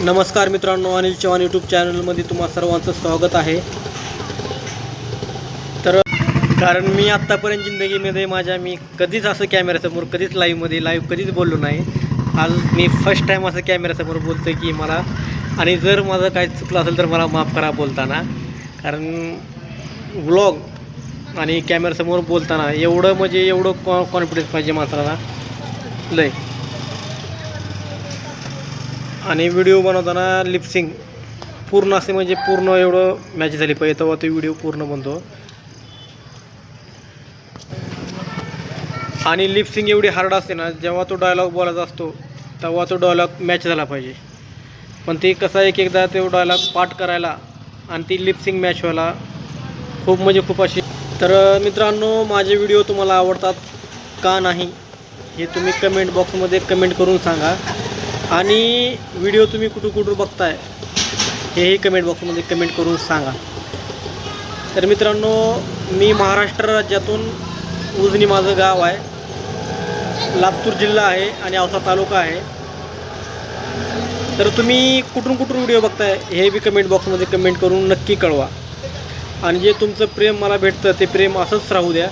नमस्कार मित्रांनो अनिल चव्हाण यूट्यूब चॅनलमध्ये तुम्हा सर्वांचं स्वागत आहे. तर कारण मी आत्तापर्यंत जिंदगीमध्ये माझ्या मी कधीच असं कॅमेऱ्यासमोर कधीच लाईव्हमध्ये लाईव्ह कधीच बोललो नाही. आज मी फर्स्ट टाईम असं कॅमेऱ्यासमोर बोलतो की मला आणि जर माझं काय चुकलं असेल तर मला माफ करा बोलताना. कारण व्लॉग आणि कॅमेऱ्यासमोर बोलताना एवढं म्हणजे एवढं कॉ कॉन्फिडन्स पाहिजे माणसाला लय. आणि व्हिडिओ बनवताना लिपसिंग पूर्ण असे म्हणजे पूर्ण एवढं मॅच झाली. पाहिजे तेव्हा तो व्हिडिओ पूर्ण बनतो. आणि लिपसिंग एवढी हार्ड असते ना जेव्हा तो डायलॉग बोलायचा असतो तेव्हा तो डायलॉग मॅच झाला पाहिजे. पण ते कसं एक एकदा तो डायलॉग पाठ करायला आणि ती लिपसिंग मॅच व्हायला खूप म्हणजे खूप अशी तर मित्रांनो माझे व्हिडिओ तुम्हाला आवडतात का नाही हे तुम्ही कमेंट बॉक्समध्ये कमेंट करून सांगा. आणि व्हिडिओ तुम्ही कुठं कुठं बघताय हेही कमेंट बॉक्समध्ये कमेंट करून सांगा. तर मित्रांनो मी महाराष्ट्र राज्यातून उजनी माझं गाव आहे. लातूर जिल्हा आहे आणि औसा तालुका आहे. तर तुम्ही कुठून कुठून व्हिडिओ बघताय हे बी कमेंट बॉक्समध्ये कमेंट करून नक्की कळवा. आणि जे तुमचं प्रेम मला भेटतं ते प्रेम असंच राहू द्या.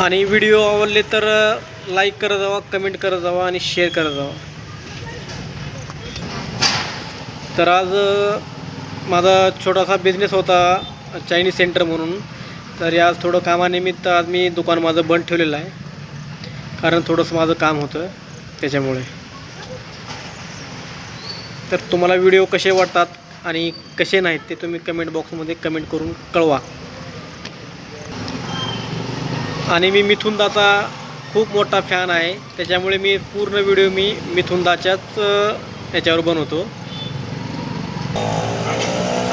आणि व्हिडिओ आवडले तर लाईक करत जावा कमेंट करत जावा आणि शेअर करत जावा. तर आज माझा छोटासा बिझनेस होता चायनीज सेंटर म्हणून. तर आज थोडं कामानिमित्त आज मी दुकान माझं बंद ठेवलेलं आहे. कारण थोडंसं माझं काम होतं त्याच्यामुळे. तर तुम्हाला व्हिडिओ कसे वाटतात आणि कसे नाहीत ते तुम्ही कमेंट बॉक्समध्ये कमेंट करून कळवा. आणि मी मिथुनदाचा खूप मोठा फॅन आहे. त्याच्यामुळे मी पूर्ण व्हिडिओ मी मिथुनदाच्याच याच्यावर बनवतो.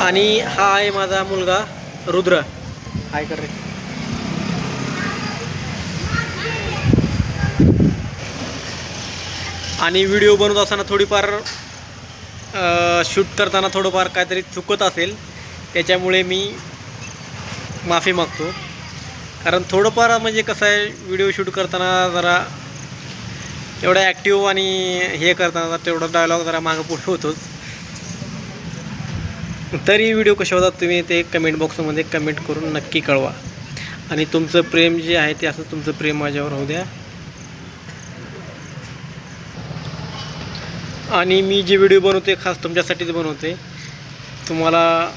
आणि हा आहे माझा मुलगा रुद्र. हाय कर रे. आणि व्हिडिओ बनवत असताना थोडीफार शूट करताना थोडंफार काहीतरी चुकत असेल. त्याच्यामुळे मी माफी मागतो. कारण थोडंफार म्हणजे कसं आहे व्हिडिओ शूट करताना जरा एवढा ॲक्टिव्ह आणि हे करताना तेवढा डायलॉग जरा मागं पुढे होतोच. तरी व्हिडिओ कसे होतात तुम्ही ते कमेंट बॉक्समध्ये कमेंट करून नक्की कळवा. आणि तुमचं प्रेम जे आहे ते असं तुमचं प्रेम माझ्यावर होऊ द्या. आणि मी जे व्हिडिओ बनवते खास तुमच्यासाठीच बनवते तुम्हाला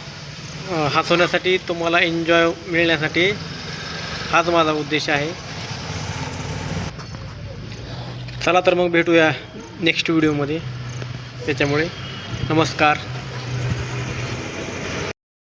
हसवण्यासाठी तुम्हाला एन्जॉय मिळण्यासाठी हाच माझा उद्देश आहे. चला तर मग भेटूया नेक्स्ट व्हिडिओमध्ये त्याच्यामुळे नमस्कार.